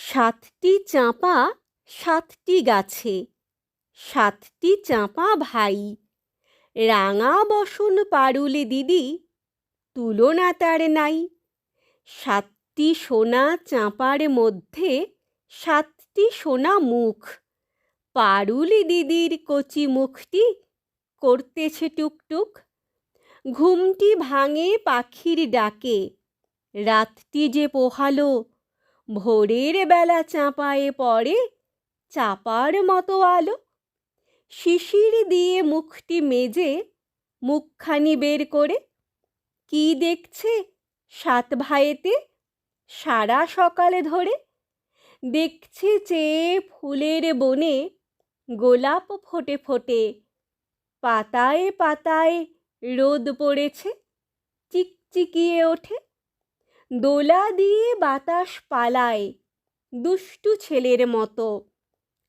সাতটি চাঁপা, সাতটি গাছে। সাতটি চাঁপা ভাই। রাঙা বসন পারুলে দিদি, তুলনা তার নাই। সাতটি সোনা চাঁপার মধ্যে সাতটি সোনা মুখ। পারুলি দিদির কচি মুখটি করতেছে টুকটুক। ঘুমটি ভাঙে পাখির ডাকে। রাতটি যে পোহালো ভোরের বেলা চাঁপায়ে পড়ে চাপার মতো আলো। শিশির দিয়ে মুখটি মেজে মুখখানি বের করে, কি দেখছে সাত ভাইয়েতে সারা সকালে ধরে? দেখছে চেয়ে ফুলের বনে গোলাপ ফোটে ফোটে, পাতায় পাতায় রোদ পড়েছে, চিকচিকিয়ে ওঠে। দোলা দিয়ে বাতাস পালায় দুষ্টু ছেলের মতো।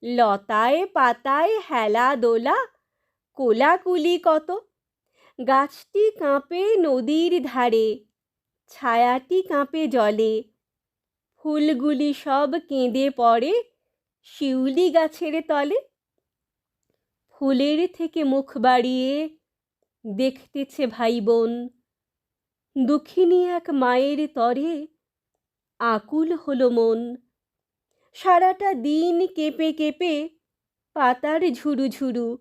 লতায় পাতায় হেলা দোলা, কোলাকুলি কত। গাছটি কাঁপে নদীর ধারে, ছায়াটি কাঁপে জলে। ফুলগুলি সব কেঁদে পড়ে শিউলি গাছের তলে। ফুলের থেকে মুখ বাড়িয়ে দেখতেছে ভাই বোন দুঃখিনী এক মায়ের তরে আকুল হলো মন। সারাটা দিন কেঁপে কেঁপে পাতার ঝুরু ঝুরু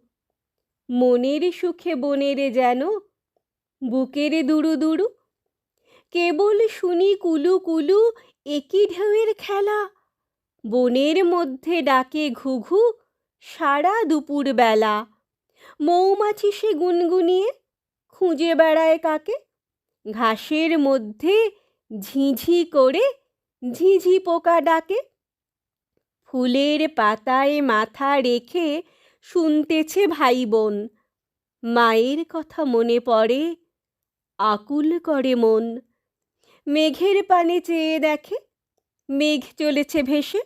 মনের সুখে বনের যেন বুকের দুরু দুরু। কেবল শুনি কুলু কুলু একই ঢেউয়ের খেলা। বনের মধ্যে ডাকে ঘুঘু সারা দুপুর বেলা মৌমাছি সে গুনগুনিয়ে খুঁজে বেড়ায় কাকে? ঘাসের মধ্যে ঝিঝি করে ঝিঝি পোকা ডাকে। ফুলের পাতায় মাথা রেখে শুনতেছে ভাই বোন মায়ের কথা মনে পড়ে, আকুল করে মন। মেঘের পানে চেয়ে দেখে, মেঘ চলেছে ভেসে।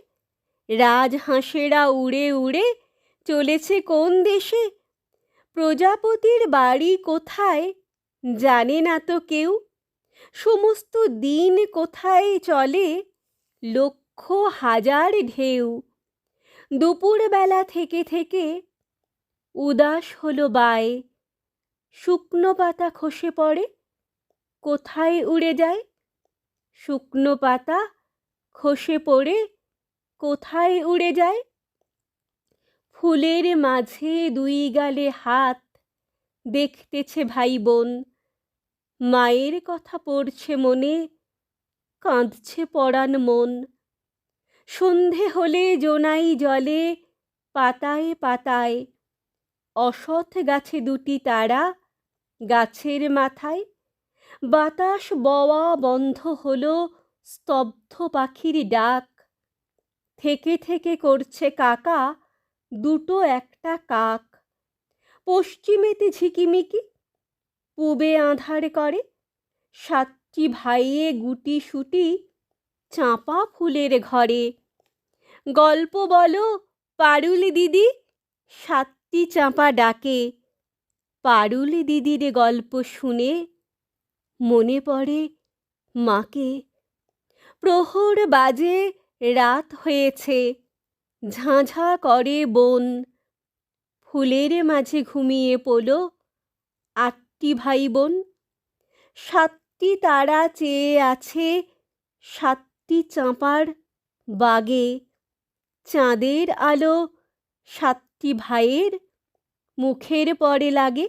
রাজহাঁসেরা উড়ে উড়ে চলেছে কোন দেশে? প্রজাপতির বাড়ি কোথায়? জানে না তো কেউ? সমস্ত দিন কোথায় চলে? লক্ষ হাজার ঢেউ। দুপুরবেলা থেকে থেকে উদাস হলো বায়ে। শুকনো পাতা খসে পড়ে, কোথায় উড়ে যায়? শুকনো পাতা খসে পড়ে, কোথায় উড়ে যায়? ফুলের মাঝে দুই গালে হাত, দেখতেছে ভাই বোন। মায়ের কথা পড়ছে মনে, কাঁদছে পরাণ মন। সন্ধে হলে জোনাই জলে, পাতায় পাতায়। অসৎ গাছে দুটি তারা, গাছের মাথায়। বাতাস বওয়া বন্ধ হল স্তব্ধ পাখির ডাক। থেকে থেকে করছে কাকা দুটো একটা কাক। পশ্চিমেতে ঝিকিমিকি পূবে আঁধার করে। সাতটি ভাইয়ে গুটি সুটি চাঁপা ফুলের ঘরে। গল্প বলো, পারুলি দিদি, সাতটি চাঁপা ডাকে। পারুলি দিদির গল্প শুনে মনে পড়ে মাকে। প্রহর বাজে, রাত হয়েছে, ঝাঁঝা করে বন। ফুলের মাঝে ঘুমিয়ে পড়ল আটটি ভাই বোন সাতটি তারা চেয়ে আছে সাতটি চাঁপার বাগে। চাঁদের আলো সাতটি ভাইয়ের মুখের পরে লাগে।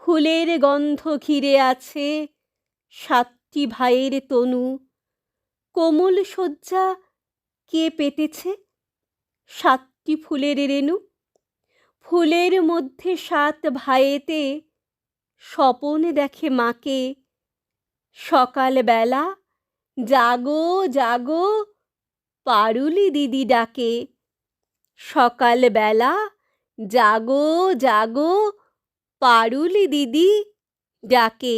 ফুলের গন্ধ ঘিরে আছে সাতটি ভাইয়ের তনু। কোমল শয্যা কে পেতেছে? সাতটি ফুলের রেণু। ফুলের মধ্যে সাত ভাইয়েতে স্বপন দেখে মাকে, সকালবেলা জাগো জাগো, পারুলি দিদি ডাকে, সকালবেলা জাগো জাগো, পারুলি দিদি ডাকে।